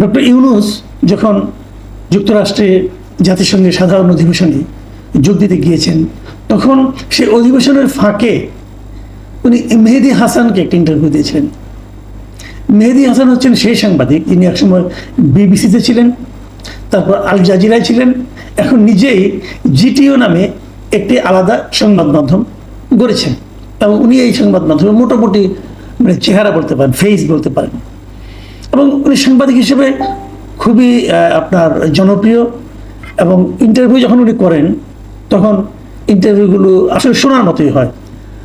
Doctor Yunus যখন যুক্তরাষ্ট্রে জাতিসংঘের সাধারণ অধিবেশনে যোগ দিতে গিয়েছেন, তখন সেই অধিবেশনের ফাঁকে উনি মেহেদি হাসানকে একটা ইন্টারভিউ দিয়েছিলেন। মেহেদি হাসান হচ্ছেন সেই সাংবাদিক, যিনি একসময় বিবিসিতে ছিলেন, তারপর আল জাজিরায় ছিলেন, এখন নিজেই জিটিও নামে একটি আলাদা সংবাদ মাধ্যম গড়েছেন। এবং উনি এই সংবাদ মাধ্যমে মোটামুটি মানে চেহারা বলতে পারেন ফেস বলতে পারেন। এবং উনি সাংবাদিক হিসেবে খুবই আপনার জনপ্রিয় এবং ইন্টারভিউ যখন উনি করেন, তখন ইন্টারভিউগুলো আসলে শোনার মতোই হয়।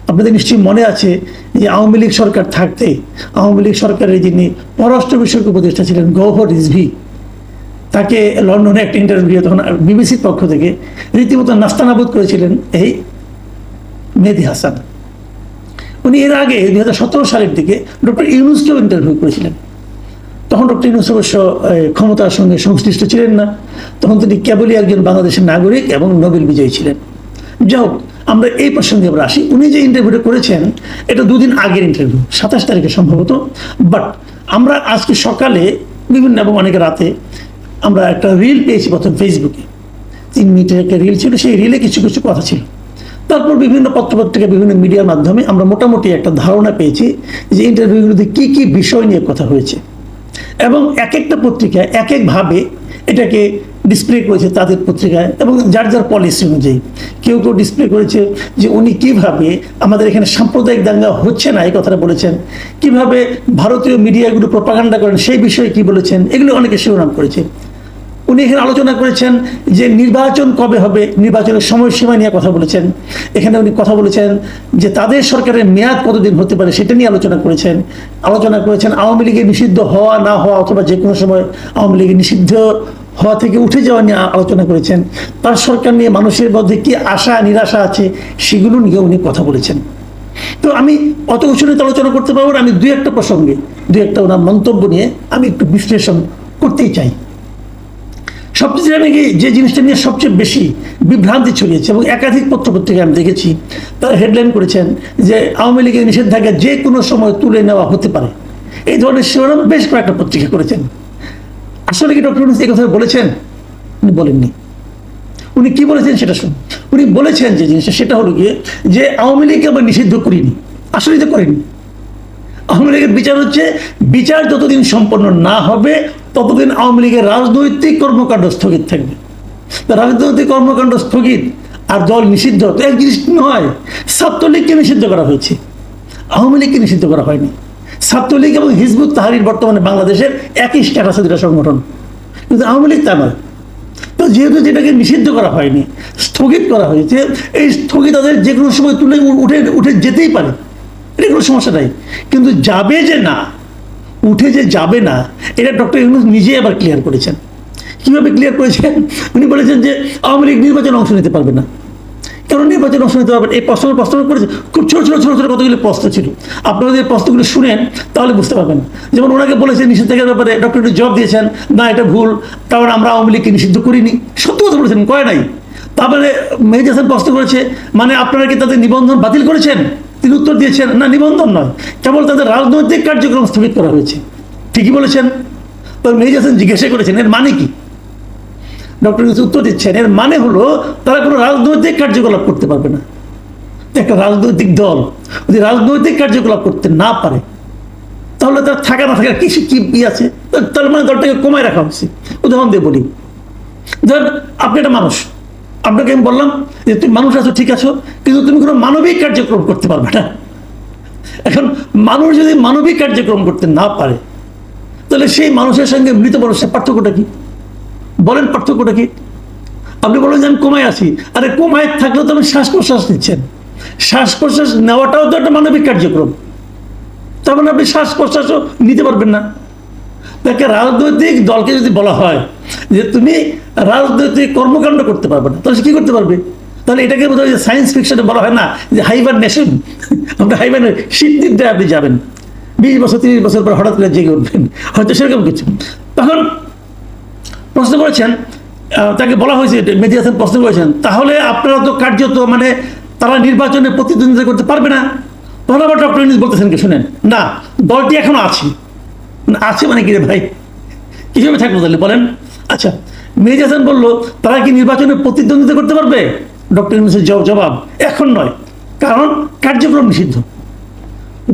আপনাদের নিশ্চয়ই মনে আছে যে আওয়ামী লীগ সরকার থাকতে আওয়ামী লীগ সরকারের যিনি পররাষ্ট্র বিষয়ক উপদেষ্টা ছিলেন গৌহর রিজভি, তাকে লন্ডনে একটা ইন্টারভিউ তখন বিবিসির পক্ষ থেকে রীতিমতো নাস্তানাবুদ করেছিলেন এই মেহেদি হাসান। উনি এর আগে দুই হাজার সতেরো সালের দিকে ডক্টর ইউনুসকেও ইন্টারভিউ করেছিলেন। তখন ডক্টর ইউনুস অবশ্য ক্ষমতার সঙ্গে সংশ্লিষ্ট ছিলেন না। তখন তিনি কেবলই একজন বাংলাদেশের নাগরিক এবং নোবেল বিজয়ী ছিলেন। যাই হোক, আমরা এই প্রসঙ্গে আমরা আসি। উনি যে ইন্টারভিউটা করেছেন, এটা দুদিন আগের ইন্টারভিউ সাতাশ তারিখে সম্ভবত। বাট আমরা আজকে সকালে, বিভিন্ন এবং অনেক রাতে, আমরা একটা রিল পেয়েছি প্রথম ফেসবুকে তিন মিনিটের একটা রিল ছিল, সেই রিলে কিছু কিছু কথা ছিল। তারপর বিভিন্ন পত্রপত্রিকা, বিভিন্ন মিডিয়ার মাধ্যমে আমরা মোটামুটি একটা ধারণা পেয়েছি যে ইন্টারভিউগুলোতে কী কী বিষয় নিয়ে কথা হয়েছে। এবং এক একটা পত্রিকায় এক একভাবে এটাকে ডিসপ্লে করেছে তাদের পত্রিকায় এবং যার যার পলিসি অনুযায়ী। কেউ কেউ ডিসপ্লে করেছে যে উনি কীভাবে আমাদের এখানে সাম্প্রদায়িক দাঙ্গা হচ্ছে না, এই কথাটা বলেছেন। কীভাবে ভারতীয় মিডিয়াগুলো প্রপাগান্ডা করেন, সেই বিষয়ে কি বলেছেন, এগুলো অনেকে শিরোনাম করেছে। উনি এখানে আলোচনা করেছেন যে নির্বাচন কবে হবে, নির্বাচনের সময়সীমা নিয়ে কথা বলেছেন। এখানে উনি কথা বলেছেন যে তাদের সরকারের মেয়াদ কতদিন হতে পারে সেটা নিয়ে আলোচনা করেছেন। আলোচনা করেছেন আওয়ামী লীগের নিষিদ্ধ হওয়া, না হওয়া অথবা যে কোনো সময় আওয়ামী লীগের নিষিদ্ধ হওয়া থেকে উঠে যাওয়া নিয়ে আলোচনা করেছেন। তার সরকার নিয়ে মানুষের মধ্যে কি আশা, নিরাশা আছে সেগুলো নিয়ে উনি কথা বলেছেন। তো আমি অত উচ্চরিত আলোচনা করতে পারব না, আমি দুই একটা প্রসঙ্গে, দুই একটা ওনার মন্তব্য নিয়ে আমি একটু বিশ্লেষণ করতেই চাই। সবচেয়ে আমি কি, যে জিনিসটা নিয়ে সবচেয়ে বেশি বিভ্রান্তি ছড়িয়েছে এবং একাধিক পত্রপত্রিকায় আমি দেখেছি, তারা হেডলাইন করেছেন যে আওয়ামী লীগের নিষেধাজ্ঞা যে কোনো সময় তুলে নেওয়া হতে পারে। এই ধরনের শিরোনাম বেশ কয়েকটা পত্রিকা করেছেন। আসলে কি ডক্টর ইউনূস এই কথা বলেছেন? উনি বলেননি। উনি কি বলেছেন সেটা শুনুন। উনি বলেছেন যে জিনিসটা, সেটা হলো গিয়ে যে আওয়ামী লীগকে আমরা নিষিদ্ধ করিনি। আসলে তো করিনি। আওয়ামী লীগের বিচার হচ্ছে, বিচার যতদিন সম্পন্ন না হবে, ততদিন আওয়ামী লীগের রাজনৈতিক কর্মকাণ্ড স্থগিত থাকবে। রাজনৈতিক কর্মকাণ্ড স্থগিত আর দল নিষিদ্ধ, তো এক জিনিস নয়, ছাত্রলীগকে নিষিদ্ধ করা হয়েছে। আওয়ামী লীগকে নিষিদ্ধ করা হয়নি। ছাত্রলীগ এবং হিজবুত তাহারির বর্তমানে বাংলাদেশের একই স্ট্যাটাসে দুটা সংগঠন। কিন্তু আওয়ামী লীগ তা নয়। তো যেহেতু যেটাকে নিষিদ্ধ করা হয়নি, স্থগিত করা হয়েছে, এই স্থগিত তাদের যে কোনো সময় তুলে উঠে উঠে যেতেই পারে। এটা কোনো সমস্যা নাই। কিন্তু যাবে যে না, উঠে যে যাবে না, এটা ডক্টর ইউনুস নিজেই আবার ক্লিয়ার করেছেন। কীভাবে ক্লিয়ার করেছেন? উনি বলেছেন যে আওয়ামী লীগ নির্বাচনে অংশ নিতে পারবে না। কেন নির্বাচনে অংশ নিতে পারবেন এই প্রশ্ন প্রশ্ন করেছে। খুব ছোটো ছোটো ছোটো ছোটো কতগুলি প্রশ্ন ছিল। আপনারা যদি প্রশ্নগুলো শুনেন, তাহলে বুঝতে পারবেন। যেমন ওনাকে বলেছেন নিষেধাজ্ঞার ব্যাপারে ডক্টর ইউনুস জবাব দিয়েছেন, না, এটা ভুল। কারণ আমরা আওয়ামী লীগকে নিষিদ্ধ করিনি। সত্য কথা বলেছেন কয় নাই। তারপরে মেহেদি হাসান প্রশ্ন করেছে মানে আপনারা কি তাদের নিবন্ধন বাতিল করেছেন? তিনি উত্তর দিয়েছেন, না, নিবন্ধন নয়। কেবল তাদের রাজনৈতিক কার্যক্রম স্থগিত করা হয়েছে। ঠিকই বলেছেন। তো মেহেদি হাসান জিজ্ঞাসা করেছেন, এর মানে কি? ডক্টর উত্তর দিচ্ছেন, এর মানে হলো তারা কোনো রাজনৈতিক কার্যকলাপ করতে পারবে না। একটা রাজনৈতিক দল যদি রাজনৈতিক কার্যকলাপ করতে না পারে, তাহলে তার থাকা না থাকার কিছু কি আছে? তার মানে দলটাকে কমায় রাখা হয়েছে উদাহরণ দিয়ে বলি। ধর, আপনি একটা মানুষ আপনাকে আমি বললাম যে তুমি মানুষ আছো, ঠিক আছো, কিন্তু তুমি কোনো মানবিক কার্যক্রম করতে পারবে না। এখন মানুষ যদি মানবিক কার্যক্রম করতে না পারে, তাহলে সেই মানুষের সঙ্গে মৃত মানুষের পার্থক্যটা কি? বলেন পার্থক্যটা কি? আপনি বলেন যে আমি কোমায় আছি। আরে কোমায় থাকলে তো আপনি শ্বাস প্রশ্বাস নিচ্ছেন। শ্বাস প্রশ্বাস নেওয়াটাও তো একটা মানবিক কার্যক্রম। তার মানে আপনি শ্বাস প্রশ্বাসও নিতে পারবেন না। তাকে রাজনৈতিক দলকে যদি বলা হয় যে তুমি রাজনৈতিক কর্মকাণ্ড করতে পারবে না, তাহলে সে কি করতে পারবে? তাহলে এটাকে বোধ হয় যে সায়েন্স ফিকশনে বলা হয় না, যে হাইবার নেশন আমরা হাইবার দিনটায় আপনি যাবেন। বিশ বছর, তিরিশ বছর পর হঠাৎ করে জেগে উঠবেন, হয়তো সেরকম কিছু। তখন প্রশ্ন করেছেন তাকে বলা হয়েছে মেদি হাসান প্রশ্ন করেছেন, তাহলে আপনারা তো কার্যত মানে তারা নির্বাচনে প্রতিদ্বন্দ্বিতা করতে পারবে না? তখন আবার ডক্টর বলতেছেন কি, শুনেন, না, দলটি এখনও আছে। আছে মানে কি রে ভাই? কীভাবে থাকবে তাহলে? বলেন। আচ্ছা মেজ হাসান বলল, তারা কি নির্বাচনে প্রতিদ্বন্দ্বিতা করতে পারবে? ডক্টর ইউনুসের জব- জবাব, এখন নয়। কারণ কার্যক্রম নিষিদ্ধ।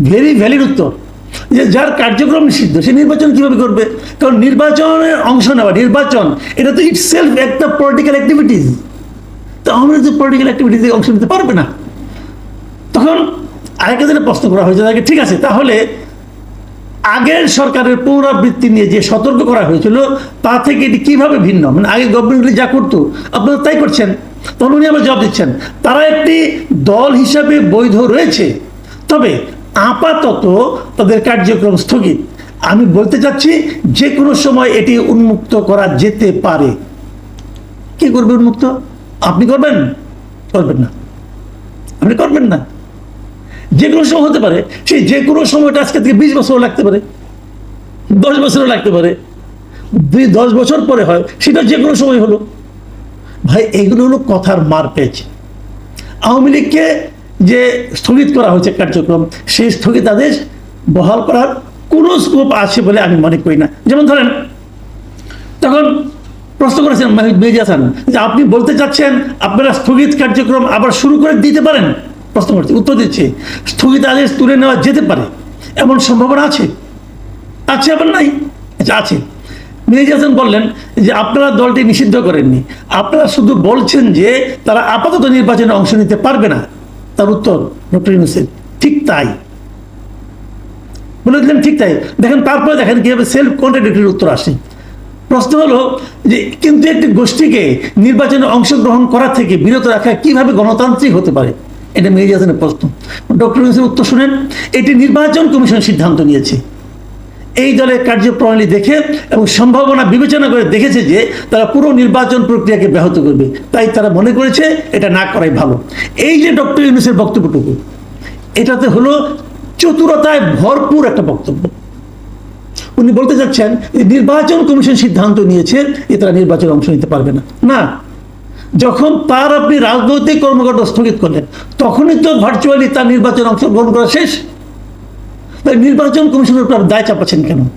ভেরি ভ্যালিড উত্তর। যে যার কার্যক্রম নিষিদ্ধ, সে নির্বাচন কীভাবে করবে? কারণ নির্বাচনের অংশ নেওয়া, নির্বাচন, এটা তো ইটস সেলফ একটা পলিটিক্যাল অ্যাক্টিভিটিস তো আমরা যে পলিটিক্যাল অ্যাক্টিভিটিসে অংশ নিতে পারবে না। তখন আরেকটা দিনে প্রশ্ন করা হয়েছে, তাকে ঠিক আছে, তাহলে আগের সরকারের পুনরাবৃত্তি নিয়ে যে সতর্ক করা হয়েছিল, তা থেকে এটি কীভাবে ভিন্ন? মানে আগে গভর্নমেন্টগুলি যা করতো, আপনারা তাই করছেন। তখন উনি আবার জবাব দিচ্ছেন, তারা একটি দল হিসাবে বৈধ রয়েছে, তবে আপাতত তাদের কার্যক্রম স্থগিত। আমি বলতে চাচ্ছি যে কোনো সময় এটি উন্মুক্ত করা যেতে পারে। কি করবে উন্মুক্ত? আপনি করবেন? করবেন না। আপনি করবেন না। যে কোনো সময় হতে পারে, সেই যে কোনো সময়টা আজকে থেকে বিশ বছরও লাগতে পারে, দশ বছরও লাগতে পারে। দুই দশ বছর পরে হয়, সেটা যে কোনো সময় হলো। ভাই, এগুলো হলো কথার মার পেজ আওয়ামী লীগকে যে স্থগিত করা হয়েছে কার্যক্রম, সেই স্থগিতাদেশ বহাল করার কোনো স্কোপ আছে বলে আমি মনে করি না। যেমন ধরেন, তখন প্রশ্ন করেছেন হাসান যে আপনি বলতে চাচ্ছেন আপনারা স্থগিত কার্যক্রম আবার শুরু করে দিতে পারেন? প্রশ্ন করছে, উত্তর দিচ্ছে, স্থগিত আদেশ তুলে নেওয়া যেতে পারে, এমন সম্ভাবনা আছে? আছে আবার নাই? আচ্ছা আছে। মেজি হাসান বললেন যে আপনারা দলটি নিষিদ্ধ করেননি। আপনারা শুধু বলছেন যে তারা আপাতত নির্বাচনে অংশ নিতে পারবে না। তার উত্তর ডক্টর ইউনুসেফ ঠিক তাই। বলে দিলেন, ঠিক তাই। দেখেন, তারপরে দেখেন কীভাবে সেলফ কন্ট্রাডিক্টরির উত্তর আসে। প্রশ্ন হলো যে কিন্তু একটি গোষ্ঠীকে নির্বাচনে অংশগ্রহণ করা থেকে বিরত রাখা কীভাবে গণতান্ত্রিক হতে পারে? এটা মেয়ে হাসানের প্রশ্ন। ডক্টর ইউনুসের উত্তর শুনেন, এটি নির্বাচন কমিশন সিদ্ধান্ত নিয়েছে। এই দলের কার্যপ্রণালী দেখে এবং সম্ভাবনা বিবেচনা করে দেখেছে যে তারা পুরো নির্বাচন প্রক্রিয়াকে ব্যাহত করবে। তাই তারা মনে করেছে এটা না করাই ভালো। এই যে ডক্টর ইউনুসের বক্তব্যটুকু, এটাতে হলো চতুরতায় ভরপুর একটা বক্তব্য। উনি বলতে চাচ্ছেন, নির্বাচন কমিশন সিদ্ধান্ত নিয়েছে যে তারা নির্বাচনে অংশ নিতে পারবে না। না যখন তার আপনি রাজনৈতিক কর্মকাণ্ড স্থগিত করলেন, তখনই তো ভার্চুয়ালি তার নির্বাচন অংশগ্রহণ করা শেষ। তাই নির্বাচন কমিশনের উপর দায় চাপাচ্ছেন কেন?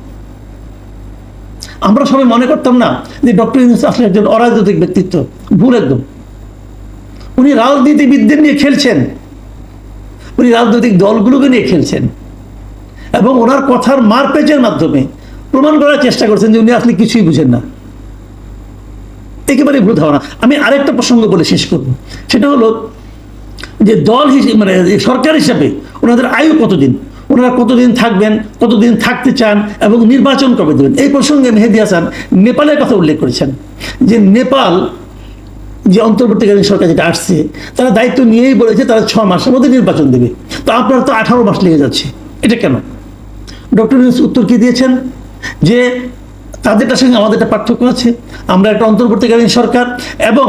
আমরা সবাই মনে করতাম না যে ডক্টর ইউনুস আসলে একজন অরাজনৈতিক ব্যক্তিত্ব, ভুল একদম। উনি রাজনীতিবিদদের নিয়ে খেলছেন। উনি রাজনৈতিক দলগুলোকে নিয়ে খেলছেন। এবং ওনার কথার মারপেচের মাধ্যমে প্রমাণ করার চেষ্টা করছেন যে উনি আসলে কিছুই বুঝেন না। একেবারে ভুল ধারণা। আমি আরেকটা প্রসঙ্গ বলে শেষ করব। সেটা হলো যে দল হিসেবে মানে সরকার হিসাবে ওনাদের আয়ু কতদিন? ওনারা কতদিন থাকবেন, কতদিন থাকতে চান এবং নির্বাচন কবে দেবেন? এই প্রসঙ্গে মেহেদি হাসান নেপালের কথা উল্লেখ করেছেন যে নেপাল যে অন্তর্বর্তীকালীন সরকার যেটা আসছে, তারা দায়িত্ব নিয়েই বলেছে তারা ছ মাসের মধ্যে নির্বাচন দেবে। তো আপনার তো আঠারো মাস লেগে যাচ্ছে। এটা কেন? ডক্টর উত্তর কি দিয়েছেন? যে তাদেরটার সঙ্গে আমাদের একটা পার্থক্য আছে। আমরা একটা অন্তর্বর্তীকালীন সরকার এবং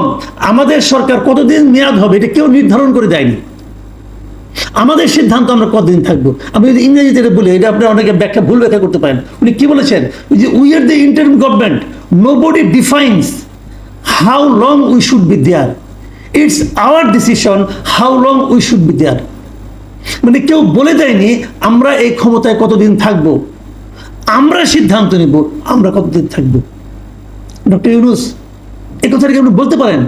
আমাদের সরকার কতদিন মেয়াদ হবে এটা কেউ নির্ধারণ করে দেয়নি। আমাদের সিদ্ধান্ত আমরা কতদিন থাকব? আমি যদি ইংরেজিতে এটা বলি, এটা আপনি অনেকে ব্যাখ্যা ভুল ব্যাখ্যা করতে পারেন। উনি কি বলেছেন? যে we are the interim government nobody defines how long we should be there it's our decision how long we should be there মানে কেউ বলে দেয়নি, আমরা এই ক্ষমতায় কতদিন থাকব? আমরা সিদ্ধান্ত নেব, আমরা কতদিন থাকব? ডক্টর ইউনুস এই কথাটা কি আপনি বলতে পারেন?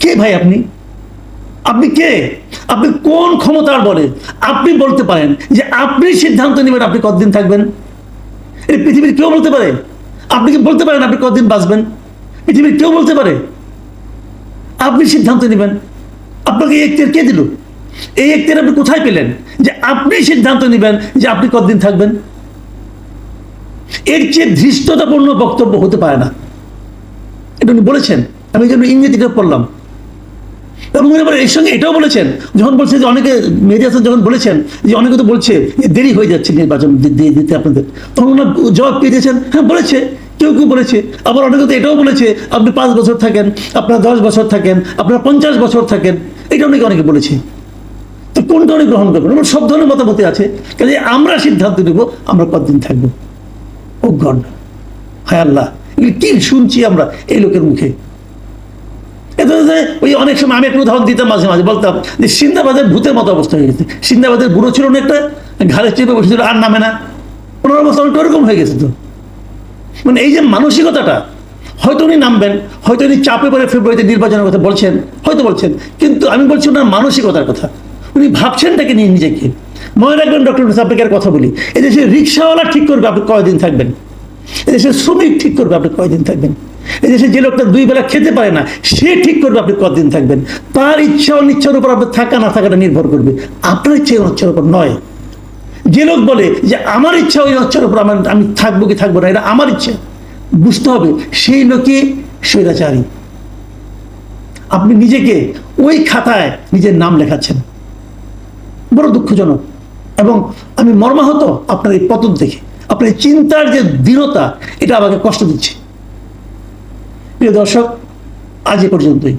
কে ভাই আপনি? আপনি কে? আপনি কোন ক্ষমতার বলে? আপনি বলতে পারেন যে আপনি সিদ্ধান্ত নেবেন আপনি কতদিন থাকবেন? এই পৃথিবীর কেউ বলতে পারে? আপনি কি বলতে পারেন আপনি কতদিন বাঁচবেন? পৃথিবীর কেউ বলতে পারে? আপনি সিদ্ধান্ত নেবেন। আপনাকে এই এখতিয়ার কে দিল? এই এখতিয়ার আপনি কোথায় পেলেন? যে আপনি সিদ্ধান্ত নেবেন যে আপনি কতদিন থাকবেন? এর চেয়ে ধৃষ্টতাপূর্ণ বক্তব্য হতে পারে না। এটা উনি বলেছেন। আমি যেন ইংরেজিটা পড়লাম। এবং উনি এর সঙ্গে এটাও বলেছেন, যখন বলছে যে অনেকে মেডিয়া যখন বলেছেন যে অনেকে তো বলছে যে দেরি হয়ে যাচ্ছে নির্বাচন দিয়ে দিতে আপনাদের। তখন ওনার জবাব পেয়ে দিয়েছেন? হ্যাঁ বলেছে। কেউ কেউ বলেছে। আবার অনেকে তো এটাও বলেছে, আপনি পাঁচ বছর থাকেন, আপনার দশ বছর থাকেন, আপনার পঞ্চাশ বছর থাকেন। এটা অনেকে অনেকে বলেছে। তো কোন ধরনের গ্রহণ করবেন? সব ধরনের মতামতি আছে। কাজে আমরা সিদ্ধান্ত নেব, আমরা কতদিন থাকব। গড হায় আল্লাহ কি শুনছি আমরা এই লোকের মুখে? যে ওই অনেক সময় আমি একটা উদাহরণ দিতাম মাঝে মাঝে, বলতাম যে সিন্দাবাদের ভূতের মতো অবস্থা হয়ে গেছে। সিন্দাবাদের বুড়ো ছিল না একটা ঘাড়ে চেপে বসেছিল, আর নামে না। ওনার অবস্থা অনেকটা ওরকম হয়ে গেছে তো। মানে এই যে মানসিকতাটা, হয়তো উনি নামবেন, হয়তো উনি চাপে পড়ে ফেব্রুয়ারিতে নির্বাচনের কথা বলছেন, হয়তো বলছেন, কিন্তু আমি বলছি ওনার মানসিকতার কথা। উনি ভাবছেন তাকে নিয়ে নিজেকে। মনে রাখবেন, ডক্টর মুসাফিকের কথা বলি। এদেশে রিক্সাওয়ালা ঠিক করবে, আপনি কয়দিন থাকবেন? এদেশে শ্রমিক ঠিক করবে, আপনি কয়দিন থাকবেন? এদেশে যে লোকটা দুই বেলা খেতে পারে না, সে ঠিক করবে, আপনি কতদিন থাকবেন? তার ইচ্ছা অনিচ্ছার উপর আপনার থাকা, না থাকাটা নির্ভর করবে। আপনার ইচ্ছা অনিচ্ছার উপর নয়। যে লোক বলে যে, আমার ইচ্ছা ওই ইচ্ছার উপর আমার, আমি থাকব কি থাকব না, এটা আমার ইচ্ছা। বুঝতে হবে, সেই লোকে স্বৈরাচারী। আপনি নিজেকে ওই খাতায় নিজের নাম লেখাচ্ছেন। বড় দুঃখজনক। এবং আমি মর্মাহত আপনার এই পতন দেখে আপনার চিন্তার যে দৃঢ়তা, এটা আমাকে কষ্ট দিচ্ছে। প্রিয় দর্শক, আজ এ পর্যন্তই।